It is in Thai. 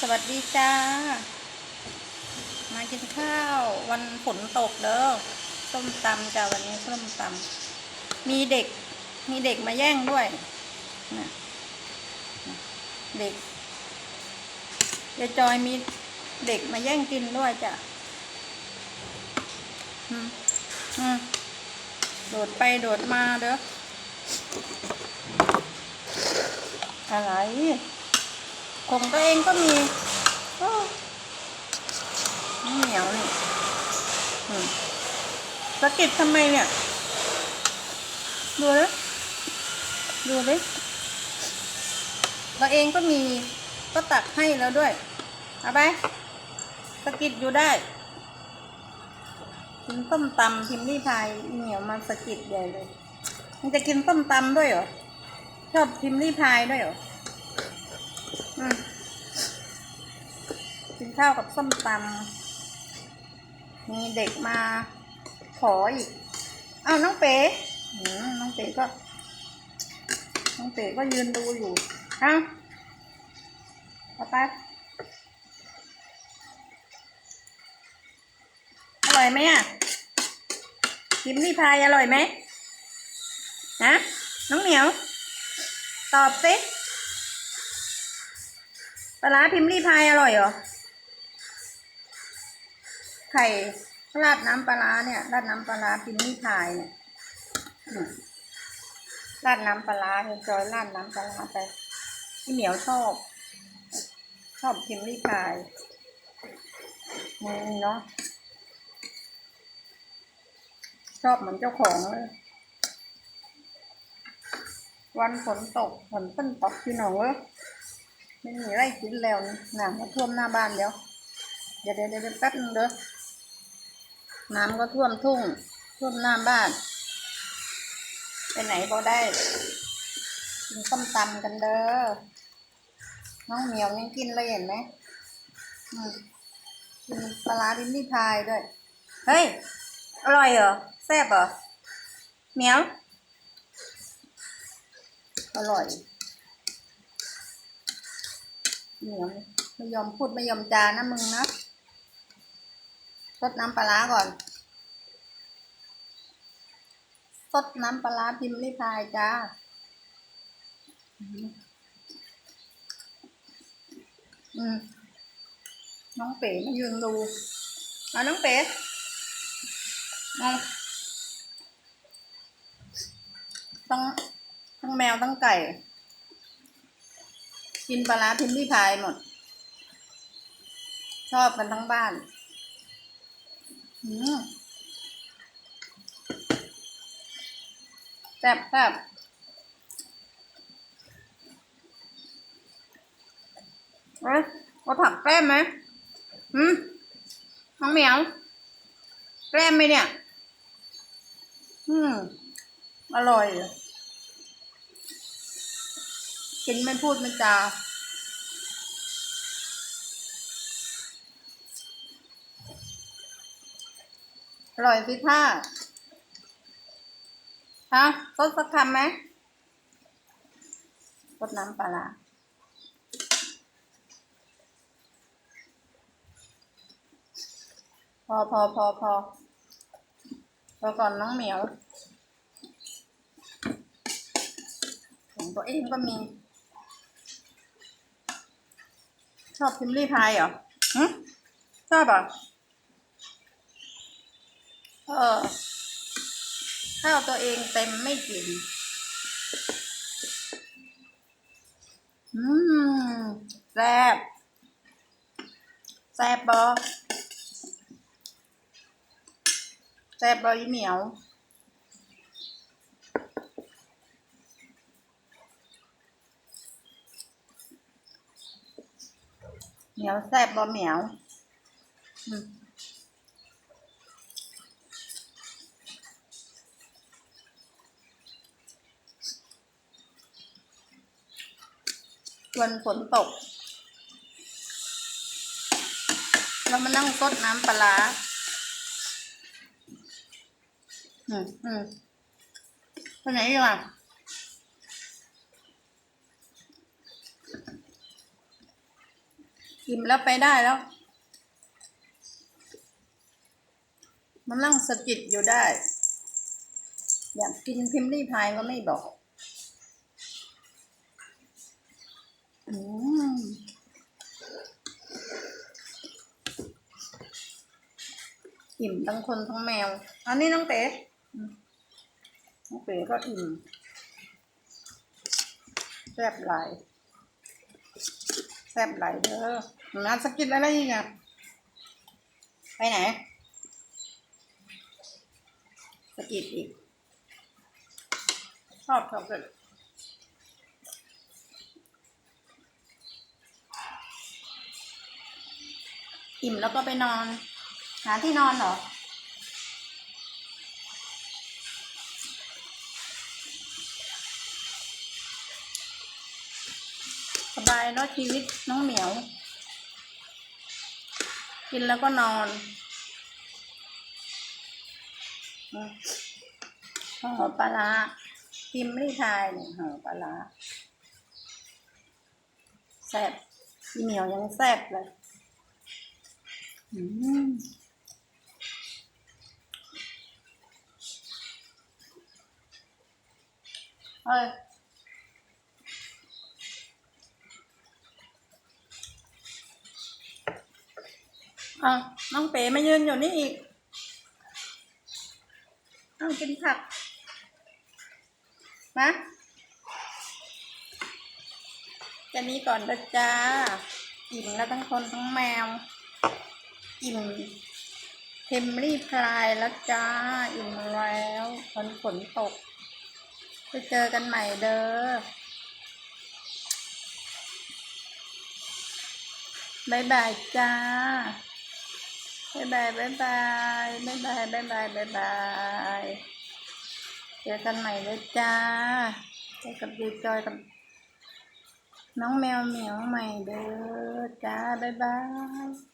สวัสดีจ้า มากินข้าว วันฝนตกเด้อส้มตำจ้าวันนี้ส้มตำมีเด็ก มีเด็กมาแย่งด้วยนะเด็กยายจอยมีเด็กมาแย่งกินด้วยจ้ะอืมอืมโดดไปโดดมาเด้ออะไร ของตัวเองก็มีน้ำเหนียวนี่สะกิดทำไมเนี่ย ดูเลยดูเลยตัวเองก็มีก็ตักให้แล้วด้วย เอาไปสะกิดอยู่ได้กินต้มตำพิมพ์รีพายเหนียวมาสะกิดใหญ่เลย มันจะกินต้มตำด้วยเหรอ ชอบพิมพ์รีพายด้วยเหรอ กินข้าวกับส้มตำมีเด็กมาขออีกอ้าวน้องเป๋น้องเป๋ก็ น้องเป๋ก็ยืนดูอยู่เอ้าเอาไปอร่อยไหมอะพิมพ์นี่พายอร่อยไหมนะน้องเหนียว ตอบสิ ปลาพิมพ์รีพายอร่อยเหรอ ไข่ราดน้ำปลาเนี่ย ราดน้ำปลาพิมพ์รีพายเนี่ยราดน้ำปลาเฮียจอยราดน้ำปลาไปพี่เหมียวชอบ ชอบพิมพ์รีพายนี่เนาะชอบเหมือนเจ้าของเลยวันฝนตกฝนเพิ่นตกพี่น้องเอ้ย ไม่มีไรกินแล้วน้ำก็ท่วมหน้าบ้านเดี๋ยวเดี๋ยวเดี๋ยวเดี๋ยวแป๊บนึงเด้อน้ำก็ท่วมทุ่ง ท่วมหน้าบ้าน ไปไหนก็ได้กินส้มตำกันเด้อน้องเหมียวยังกินเลยเห็นไหมอืมกินปลาร้าดินที่พายด้วย เฮ้ย อร่อยเหรอแซ่บเหรอเหมียว อร่อย เหนียวไม่ยอมพูดไม่ยอมจานะมึงนะซดน้ำปลาก่อนซดน้ำปลาพิมพ์ริพายจ้าอืมน้องเป๋มายืนดูมาน้องเป๋มาตั้งทั้งแมวทั้งไก่ กินปลาร้าพิมพ์ริพายหมด ชอบกันทั้งบ้านอแซ่บแซ่บเอ้ยเอาผักแกล้มไหมอืมน้องเหมียว แกล้มไหมเนี่ย อืม อร่อย กินไม่พูดไม่จาอร่อยสิท่าฮะซดสักคำไหมซดน้ำปลาร้าพอพอพอพอพอก่อนน้องเหมียวของตัวเองก็มี ชอบพิมพ์รีพายเหรอหึชอบเหรอเออข้าวตัวเองเต็มไม่กิน อืมแซ่บแซ่บบอแซ่บบอยี่เหมียว มียวแซ่บบอเหมียววันฝนตก เรามานั่งซดน้ำปลาร้าอืมอืมไปไหนดีกว่า อิ่มแล้วไปได้แล้ว มันนั่งสะกิดอยู่ได้ อยากกินพิมพ์รีพายก็ไม่บอกอืมอิ่มทั้งคนทั้งแมว อันนี้น้องเต๋อน้องเต๋ก็อิ่มแซ่บหลาย แซ่บหลายเด้อน้ำสกิดอะไรอีกอะไปไหนสกิดอีก ชอบชอบเลยอิ่มแล้วก็ไปนอน หาที่นอนเหรอ บายเนาะชีวิตน้องเหมียว กินแล้วก็นอนอืมห่อปลาร้าพิมพ์ไม่ทายเนี่ยห่อปลาร้าแซ่บพี่เหมียวยังแซ่บเลยอืมเอ้ย อะน้องเป๋มายืนอยู่นี่อีกเอากินผัก มาจะนี้ก่อนนะจ้าอิ่มแล้วทั้งคนทั้งแมว อิ่มเทมรี่พลายแล้วจ้า อิ่มแล้วฝนฝนตกไปเจอกันใหม่เด้อบายบายจ้า บายบายบายบายบายบายบายบายบายบ